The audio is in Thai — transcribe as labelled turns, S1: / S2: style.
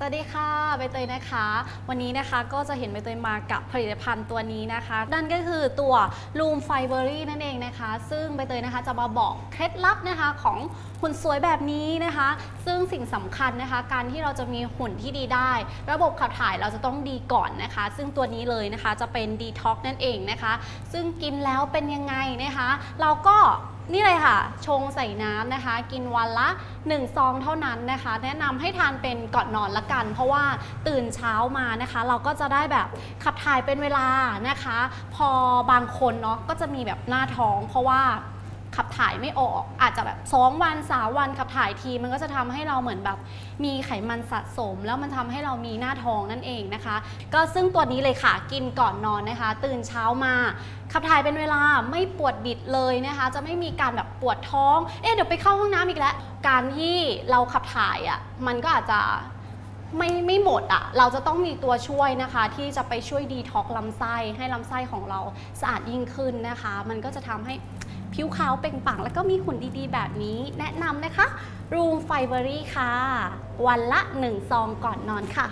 S1: สวัสดีค่ะใบเตยนะคะ วันนี้นะคะก็จะเห็นใบเตยมากับผลิตภัณฑ์ตัวนี้นะคะนั่นก็คือตัว Loom Fibery นั่นเองนะคะ ซึ่งใบเตยนะคะจะมาบอกเคล็ดลับนะคะของหุ่นสวยแบบนี้นะคะ ซึ่งสิ่งสำคัญนะคะ การที่เราจะมีหุ่นที่ดีได้ ระบบขับถ่ายเราจะต้องดีก่อนนะคะ ซึ่งตัวนี้เลยนะคะจะเป็น Detox นั่นเองนะคะ ซึ่งกินแล้วเป็นยังไงนะคะ เราก็ นี่เลยค่ะ ชงใส่น้ำนะคะ กินวันละ 1 ซองเท่านั้นนะคะ แนะนำให้ทานเป็นก่อนนอนละกัน เพราะว่าตื่นเช้ามานะคะ เราก็จะได้แบบขับถ่ายเป็นเวลานะคะ พอบางคนเนาะก็จะมีแบบหน้าท้อง เพราะว่า ขับถ่ายไม่ออก อาจจะแบบ2วัน3วันขับถ่ายที มันก็จะทำให้เราเหมือนแบบมีไขมันสะสม แล้วมันทำให้เรามีหน้าท้องนั่นเองนะคะ ก็ซึ่งตัวนี้เลยค่ะกินก่อนนอนนะคะ ตื่นเช้ามาขับถ่ายเป็นเวลาไม่ปวดดิดเลยนะคะ จะไม่มีการแบบปวดท้อง เอ๊ะเดี๋ยวไปเข้าห้องน้ำอีกแล้ว การที่เราขับถ่ายอะ่ะมันก็อาจจะไม่ไม่หมดอะ่ะ เราจะต้องมีตัวช่วยนะคะ ที่จะไปช่วยดีท็อกลำไส้ให้ลำไส้ของเราสะอาดยิ่งขึ้นนะคะ มันก็จะทำให้ ผิวขาวเปล่งปลั่งแล้วก็มีหุ่นดีๆ แบบนี้ แนะนำนะคะรูมไฟเบอรี่ค่ะ วันละ1ซองก่อนนอนค่ะ